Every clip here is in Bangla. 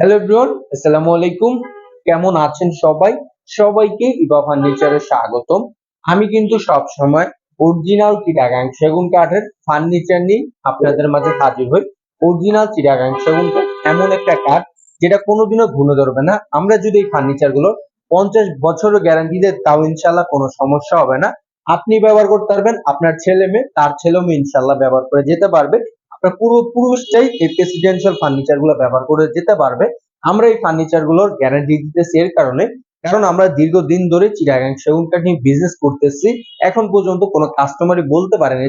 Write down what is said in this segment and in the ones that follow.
হ্যালো এভরিওয়ান আসসালামু আলাইকুম। কেমন আছেন সবাই? সবাইকে ইবা ফার্নিচারে স্বাগতম। আমি কিন্তু সব সময় অরিজিনাল চিটাগাং সেগুন কাঠের ফার্নিচার নিয়ে আপনাদের মাঝে হাজির হই। অরিজিনাল চিটাগাং সেগুন কাঠ এমন একটা কাঠ যেটা কোনোদিনও ঘুরে ধরবে না। আমরা যদি এই ফার্নিচারগুলো পঞ্চাশ বছরের গ্যারান্টি দেয় তাও ইনশাল্লাহ কোনো সমস্যা হবে না। আপনি ব্যবহার করতে পারবেন, আপনার ছেলে মেয়ে, তার ছেলেও মেয়ে ইনশাল্লাহ ব্যবহার করে যেতে পারবে। আপনার পুরো পুরুষটাই এই প্রেসিডেন্সিয়াল ফার্নিচারগুলো ব্যবহার করে যেতে পারবে। আমরা এই ফার্নিচারগুলোর গ্যারান্টি দিতেছি এর কারণে। কারণ আমরা দীর্ঘদিন ধরে সেগুন কাঠ নিয়ে বিজনেস করতেছি। এখন পর্যন্ত কোনো কাস্টমারই বলতে পারেনি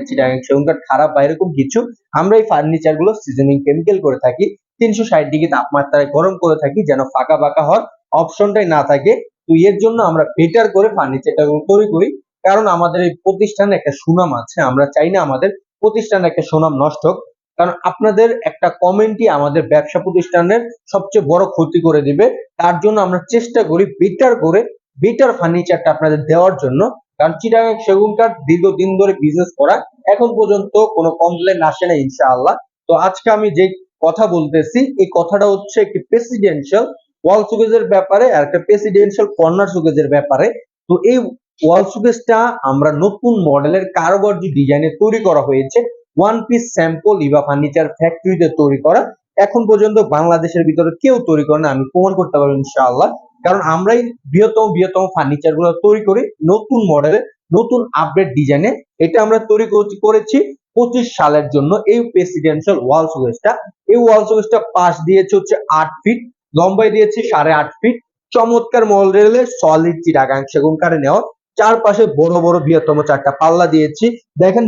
সেগুন কাঠ খারাপ বা এরকম কিছু। আমরা এই ফার্নিচারগুলো সিজনিং কেমিক্যাল করে থাকি, তিনশো ষাট ডিগ্রি তাপমাত্রায় গরম করে থাকি যেন ফাঁকা ফাঁকা হওয়ার অপশনটাই না থাকে। তো এর জন্য আমরা বেটার করে ফার্নিচারটা তৈরি করি। কারণ আমাদের এই প্রতিষ্ঠানে একটা সুনাম আছে। আমরা চাই না আমাদের প্রতিষ্ঠানে একটা সুনাম নষ্ট হোক। কারণ আপনাদের একটা কমেন্টই আমাদের ব্যবসা প্রতিষ্ঠানের সবচেয়ে বড় ক্ষতি করে দিবে। তার জন্য আমরা চেষ্টা করি বেটার করে বেটার ফার্নিচারটা আপনাদের দেওয়ার জন্য। কারণ চিটাগাং সেগুন দীর্ঘদিন ধরে বিজনেস করা, এখন পর্যন্ত কোনো কমপ্লেন আসে না ইনশাআল্লাহ। তো আজকে আমি যে কথা বলতেছি, এই কথাটা হচ্ছে একটি প্রেসিডেন্সিয়াল ওয়াল সুকেজের ব্যাপারে আর একটা প্রেসিডেন্সিয়াল কর্নার সুকেজের ব্যাপারে। তো এই ওয়াল সুকেজটা আমরা নতুন মডেলের কারুকার্য ডিজাইনে তৈরি করা হয়েছে। One piece sample Eva furniture ফ্যাক্টরিতে তৈরি করা। এখন পর্যন্ত বাংলাদেশের ভিতরে কেউ তৈরি করে না, আমি প্রমাণ করতে পারব ইনশাআল্লাহ। কারণ আমরাই বৃহত্তম বৃহত্তম ফার্নিচারগুলো তৈরি করি, নতুন মডেলে নতুন আপডেট ডিজাইনে এটা আমরা তৈরি করছি- পঁচিশ সালের জন্য এই প্রেসিডেন্সিয়াল ওয়াল সুকেজটা এই ওয়াল সুকেজটা পাশ দিয়েছে হচ্ছে আট ফিট লম্বাই দিয়েছে সাড়ে আট ফিট চমৎকার মডেলের সলিড চিটাগাং সেগুন কাঠে নেওয়া। চারপাশে বড় বড় বৃহত্তম চারটা পাল্লা দিয়েছি। দেখেন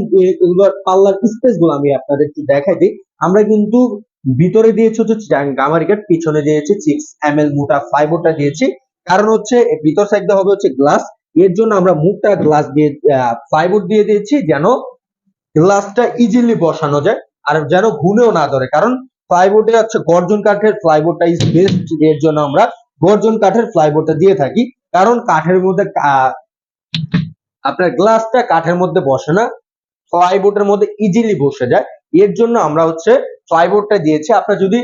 পাল্লার স্পেসগুলো আমি আপনাদের একটু দেখাই দিই। আমরা কিন্তু ভিতরে দিয়েছি হচ্ছে গামারি কাঠ পিছনে দিয়েছি সিক্স এম এল মোটা ফাইবারটা দিয়েছি। কারণ হচ্ছে ভিতর সাইডটা হবে হচ্ছে গ্লাস এর জন্য আমরা মুখটা গ্লাস দিয়ে প্লাইবোর্ড দিয়ে দিয়েছি যেন গ্লাসটা ইজিলি বসানো যায় আর যেন ঘুনেও না ধরে। কারণ প্লাইবোর্ডে হচ্ছে গর্জন কাঠের প্লাইবোর্ডটা ইজ বেস্ট এর জন্য আমরা গর্জন কাঠের প্লাইবোর্ডটা দিয়ে থাকি। কারণ কাঠের মধ্যে আপনার গ্লাসটা কাঠের মধ্যে বসে না প্লাইবোর্ডের মধ্যে ইজিলি বসে যায়। এর জন্য আমরা হচ্ছে প্লাইবোর্ডটা দিয়েছি। আপনার যদি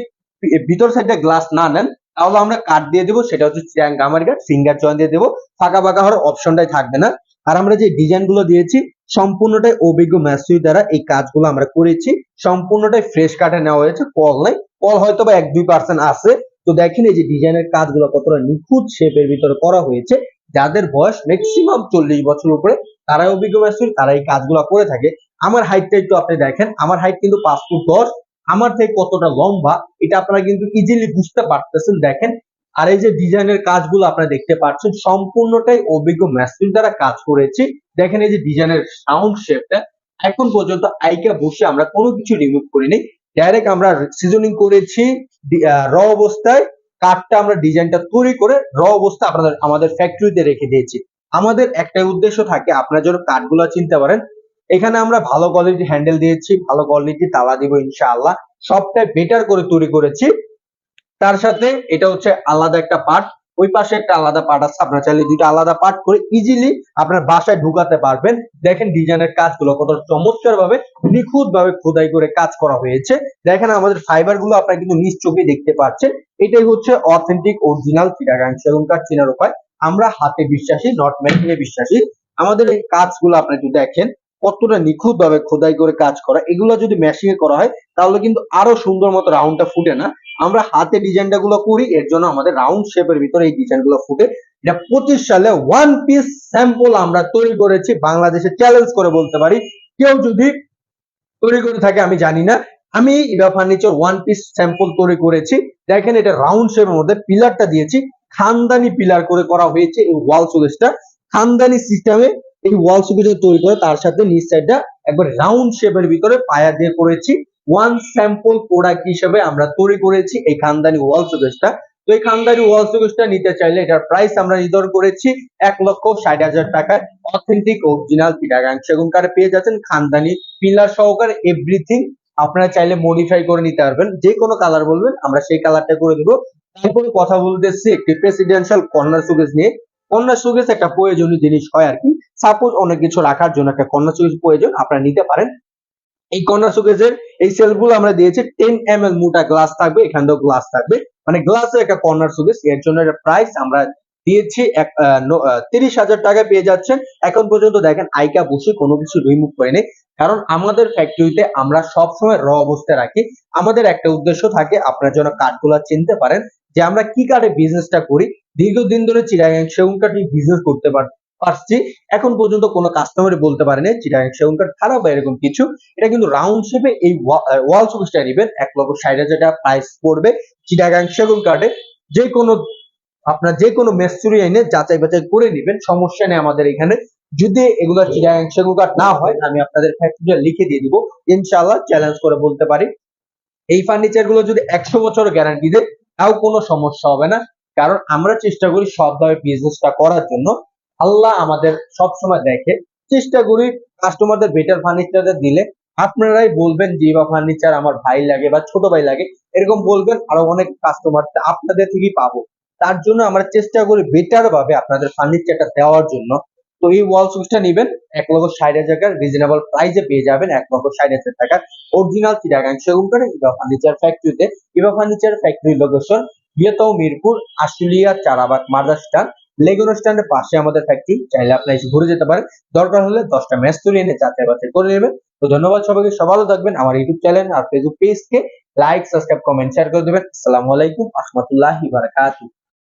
ভিতর সাইডে গ্লাস না নেন, তাহলে আমরা কাঠ দিয়ে দেবো, সেটা হচ্ছে চিয়াং গামার কাঠ ফিঙ্গার জয়েন দিয়ে দেবো। ফাঁকা ফাঁকা হওয়ার অপশনটাই থাকবে না। আর আমরা যে ডিজাইনগুলো দিয়েছি, সম্পূর্ণটাই অভিজ্ঞ ম্যাসুই দ্বারা এই কাজগুলো আমরা করেছি। সম্পূর্ণটাই ফ্রেশ কাঠে নেওয়া হয়েছে, কল নাই। কল হয়তো বা এক দুই পার্সেন্ট আছে। তো দেখেন এই যে ডিজাইনের কাজগুলো কতটা নিখুঁত শেপের ভিতরে করা হয়েছে। যাদের বয়স ম্যাক্সিমাম চল্লিশ বছর উপরে, তারাই অভিজ্ঞ ম্যাসুই তারা এই কাজগুলো করে থাকে। আমার হাইটটা একটু আপনি দেখেন। আমার হাইট কিন্তু পাঁচ ফুট দশ। আমার থেকে কতটা লম্বা, এটা আপনারা কিন্তু ইজিলি বুঝতে পারতেছেন। দেখেন, আর এই যে ডিজাইনের কাজগুলো আপনারা দেখতে পাচ্ছেন, সম্পূর্ণটাই অভিজ্ঞ মেশিন দ্বারা কাজ করেছি। দেখেন এই যে ডিজাইনের সাউন্ড শেপটা এখন পর্যন্ত আইকা বসে আমরা কোনো কিছু রিমুভ করিনি। ডাইরেক্ট আমরা সিজনিং করেছি র অবস্থায়। কাঠটা আমরা ডিজাইনটা তৈরি করে র অবস্থা আপনাদের, আমাদের ফ্যাক্টরিতে রেখে দিয়েছি। আমাদের একটাই উদ্দেশ্য থাকে আপনারা যেন কাঠগুলো চিনতে পারেন। এখানে আমরা ভালো কোয়ালিটি হ্যান্ডেল দিয়েছি, ভালো কোয়ালিটি তালা দিব ইনশাআল্লাহ। সবটাই বেটার করে তৈরি করেছি। তার সাথে এটা হচ্ছে আলাদা একটা পার্ট ওই পাশে একটা আলাদা পার্ট আছে, আপনারা চাইলে দুইটা আলাদা পার্ট করে ইজিলি আপনার বাসায় ঢুকাতে পারবেন। দেখেন ডিজাইনের কাজগুলো কত চমৎকার ভাবে নিখুঁত ভাবে খোদাই করে কাজ করা হয়েছে। দেখেন আমাদের ফাইবারগুলো আপনারা কিন্তু নিজ চোখে দেখতে পাচ্ছেন। এটাই হচ্ছে অথেন্টিক অরিজিনাল চিটাগাং সেগুন কাঠ চেনার উপায়। আমরা হাতে বিশ্বাসী নট মেশিনে বিশ্বাসী। আমাদের এই কাজগুলো আপনি একটু দেখেন। কতটা নিখুঁত ভাবে খোদাই করে কাজ করা, এগুলো যদি মেশিং এ করা হয়, তাহলে কিন্তু আরও সুন্দর মতো রাউন্ডটা ফুটে না। আমরা হাতে ডিজাইনটা গুলো করি, এর জন্য আমাদের রাউন্ড শেপের ভিতরে এই ডিজাইনগুলো ফুটে। এটা পঁচিশ সালে ওয়ান পিস স্যাম্পল আমরা তৈরি করেছি, বাংলাদেশে চ্যালেঞ্জ করে বলতে পারি। কেউ যদি তৈরি করে থাকে, আমি জানি না। আমি Eva furniture one piece sample তৈরি করেছি। দেখেন এটা রাউন্ড শেপের মধ্যে পিলারটা দিয়েছি। খানদানি পিলার করে করা হয়েছে এই ওয়াল সুকেসটা খানদানি সিস্টেমে এই ওয়াল সুবিধা তৈরি করে তার সাথে নিচ সাইডটা একবার রাউন্ড শেপের ভিতরে পায়া দিয়ে করেছি। ওয়ান স্যাম্পল প্রোডাক্ট হিসেবে আমরা তৈরি করেছি এই খানদানি ওয়াল সুকেসটা তো এই খানদানি ওয়াল সুকেসটা নিতে চাইলে এটার প্রাইস আমরা নির্ধারণ করেছি এক লক্ষ ষাট হাজার টাকায়। অথেন্টিক অরিজিনাল চিটাগাং সেগুন কাঠে পেয়ে যাচ্ছেন খানদানি। পিলার সহকারে এভরিথিং আপনারা চাইলে মডিফাই করে নিতে পারবেন। যে কোনো কালার বলবেন, আমরা সেই কালারটা করে দিব। তারপরে কথা বলতেছি একটি প্রেসিডেন্সিয়াল কর্নার সুকেস নিয়ে। কর্নার সুকেস একটা প্রয়োজনীয় জিনিস হয় আর কি। সাপোজ অনেক কিছু রাখার জন্য একটা কর্নার সুকেস প্রয়োজন, আপনারা নিতে পারেন। এই কর্নার সুকেসের এই সেলফগুলো আমরা দিয়েছি টেন এম এল মোটা গ্লাস থাকবে, এখান থেকেও গ্লাস থাকবে। মানে গ্লাসের একটা কর্নার সুকেস এর জন্য প্রাইস আমরা দিয়েছি তিরিশ হাজার টাকায় পেয়ে যাচ্ছেন। এখন পর্যন্ত দেখেন আইকা বসে কোনো কিছু রিমুভ করেনি কারণ আমাদের ফ্যাক্টরিতে আমরা সব সময় র অবস্থায় রাখি। আমাদের একটা উদ্দেশ্য থাকে, আপনার জন্য কাঠগুলা চিনতে পারেন যে আমরা কি কাঠে বিজনেসটা করি। দীর্ঘদিন ধরে চিরাগাং সেগুন কাঠ বিজনেস করতে পারছি। এখন পর্যন্ত কোনো কাস্টমারই বলতে পারেনি চিরাগাং সেগুন কাঠ খারাপ বা এরকম কিছু। এটা কিন্তু রাউন্ড শেপে এই ওয়াল সুকেসটা নিবেন। এক লক্ষ ষাট হাজার টাকা প্রাইস পড়বে চিটাগাং সেগুন কাঠে যে কোনো আপনার যে কোনো মেস্তুরি এনে যাচাই বাছাই করে নেবেন। সমস্যা নেই আমাদের এখানে। যদি এগুলো চিটাগাং সেগুন কাঠ না হয়, আমি আপনাদের ফ্যাক্টরিটা লিখে দিয়ে দিব। ইনশাআল্লাহ চ্যালেঞ্জ করে বলতে পারি। এই ফার্নিচারগুলো যদি একশো বছর গ্যারান্টি দেয়, তাও কোনো সমস্যা হবে না। কারণ আমরা চেষ্টা করি সৎভাবে বিজনেসটা করার জন্য। আল্লাহ আমাদের সব সময় দেখে। চেষ্টা করি কাস্টমারদের বেটার ফার্নিচার দিলে। আপনারাই বলবেন যে বা ফার্নিচার আমার ভাই লাগে বা ছোট ভাই লাগে। এরকম বলবেন, আরও অনেক কাস্টমার আপনাদের থেকেই পাবো। তার জন্য আমরা চেষ্টা করি বেটার ভাবে আপনাদের ফার্নিচারটা দেওয়ার জন্য। তো এই ওয়াল সুইচটা নেবেন, এক লক্ষ ষাট হাজার রিজনেবল প্রাইসে পেয়ে যাবেন, এক লক্ষ ষাট হাজার টাকার অরিজিনাল সেগুন করে ইভা ফার্নিচার ফ্যাক্টরিতে ইভা ফার্নিচার ফ্যাক্টরি লোকেশন বৃহত্তম মিরপুর আশুলিয়া চারাবাগ মাদার স্ট্যান্ড লেগুনো স্ট্যান্ডের পাশে আমাদের ফ্যাক্টরি চাইলে আপনি এসে ঘুরে যেতে পারেন। দরকার হলে দশটা ম্যাচ তুলে এনে যাচাই বাছাই করে নেবেন। তো ধন্যবাদ সবাইকে সবারও থাকবেন। আমার ইউটিউব চ্যানেল আর ফেসবুক পেজকে লাইক সাবস্ক্রাইব কমেন্ট শেয়ার করে দেবেন। আসসালামু আলাইকুম রহমতুল্লাহি বারাকাতুহু।